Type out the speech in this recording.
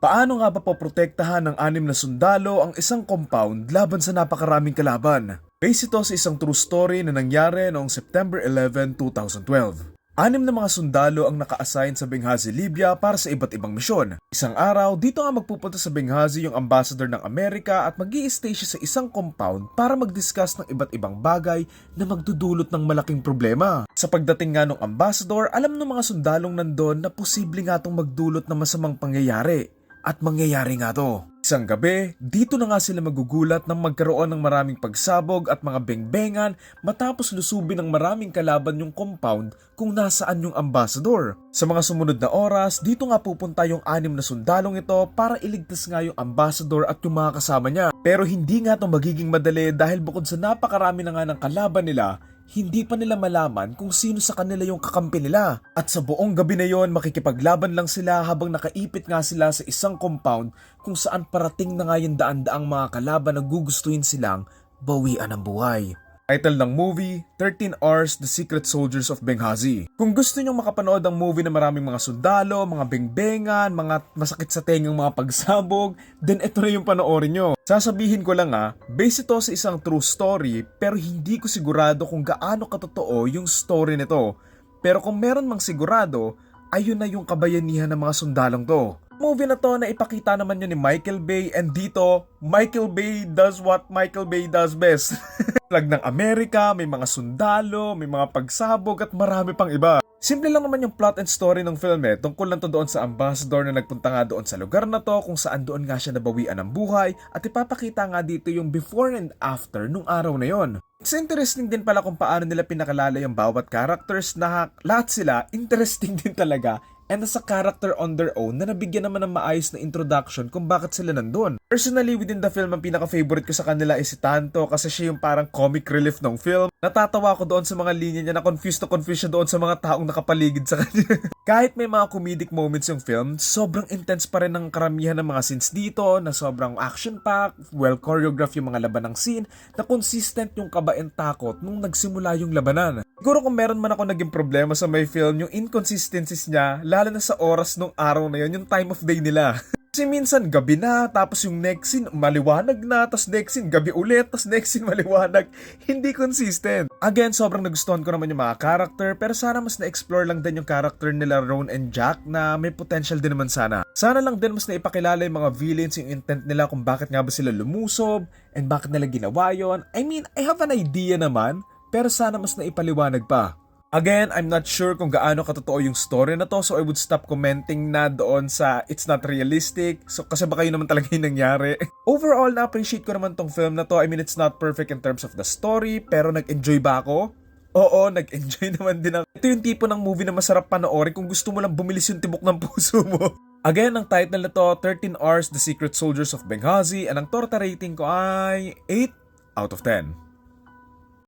Paano nga ba poprotektahan ng anim na sundalo ang isang compound laban sa napakaraming kalaban? Base ito sa isang true story na nangyari noong September 11, 2012. Anim na mga sundalo ang naka-assign sa Benghazi, Libya para sa iba't ibang misyon. Isang araw, dito nga magpupunta sa Benghazi yung ambassador ng Amerika at mag stay siya sa isang compound para mag-discuss ng iba't ibang bagay na magdudulot ng malaking problema. Sa pagdating nga ng ambassador, alam ng mga sundalong nandun na posible nga itong magdulot ng masamang pangyayari. At mangyayari nga to. Isang gabi, dito na nga sila magugulat nang magkaroon ng maraming pagsabog at mga bengbengan matapos lusubin ng maraming kalaban yung compound kung nasaan yung ambassador. Sa mga sumunod na oras, dito nga pupunta yung anim na sundalong ito para iligtas nga yung ambassador at yung mga kasama niya. Pero hindi nga to magiging madali dahil bukod sa napakarami na nga ng kalaban nila, hindi pa nila malaman kung sino sa kanila yung kakampi nila. At sa buong gabi na yon, makikipaglaban lang sila habang nakaipit nga sila sa isang compound kung saan parating na nga yung daan-daang mga kalaban na gugustuhin silang bawian ng buhay. Title ng movie, 13 Hours The Secret Soldiers of Benghazi. Kung gusto nyong makapanood ng movie na maraming mga sundalo, mga bengbengan, mga masakit sa tengang mga pagsabog, then ito na yung panoorin nyo. Sasabihin ko lang ah, base ito sa isang true story pero hindi ko sigurado kung gaano katotoo yung story nito. Pero kung meron mang sigurado, ayun na yung kabayanihan ng mga sundalong to. Movie na to na ipakita naman yun ni Michael Bay and dito, Michael Bay does what Michael Bay does best. Flag ng Amerika, may mga sundalo, may mga pagsabog at marami pang iba. Simple lang naman yung plot and story ng film eh. Tungkol lang to doon sa ambassador na nagpunta nga doon sa lugar na to kung saan doon nga siya nabawian ng buhay at ipapakita nga dito yung before and after nung araw na yon. It's interesting din pala kung paano nila pinakalala yung bawat characters na lahat sila interesting din talaga and as a character on their own na nabigyan naman ng maayos na introduction kung bakit sila nandun. Personally, within the film, ang pinaka-favorite ko sa kanila is si Tanto kasi siya yung parang comic relief ng film. Natatawa ko doon sa mga linya niya na confused to confused siya doon sa mga taong nakapaligid sa kanya. Kahit may mga comedic moments yung film, sobrang intense pa rin ang karamihan ng mga scenes dito na sobrang action-packed, well choreographed yung mga laban ng scene, na consistent yung kaba and takot nung nagsimula yung labanan. Siguro kung meron man ako naging problema sa may film, yung inconsistencies niya, lalo na sa oras nung araw na yun, yung time of day nila. Kasi minsan gabi na, tapos yung next scene maliwanag na, tapos next scene gabi ulit, tapos next scene maliwanag. Hindi consistent. Again, sobrang nagustuhan ko naman yung mga character, pero sana mas na-explore lang din yung character nila Ron and Jack na may potential din naman sana. Sana lang din mas naipakilala yung mga villains, yung intent nila kung bakit nga ba sila lumusob, and bakit nila ginawa yon. I mean, I have an idea naman, pero sana mas naipaliwanag pa. Again, I'm not sure kung gaano katotoo yung story na to so I would stop commenting na doon sa it's not realistic so kasi baka yun naman talaga yung nangyari. Overall, na-appreciate ko naman tong film na to. I mean, it's not perfect in terms of the story pero nag-enjoy ba ako? Oo, nag-enjoy naman din ako. Ito yung tipo ng movie na masarap panoorin kung gusto mo lang bumilis yung tibok ng puso mo. Again, ang title na to, 13 Hours The Secret Soldiers of Benghazi, and ang torta rating ko ay 8 out of 10.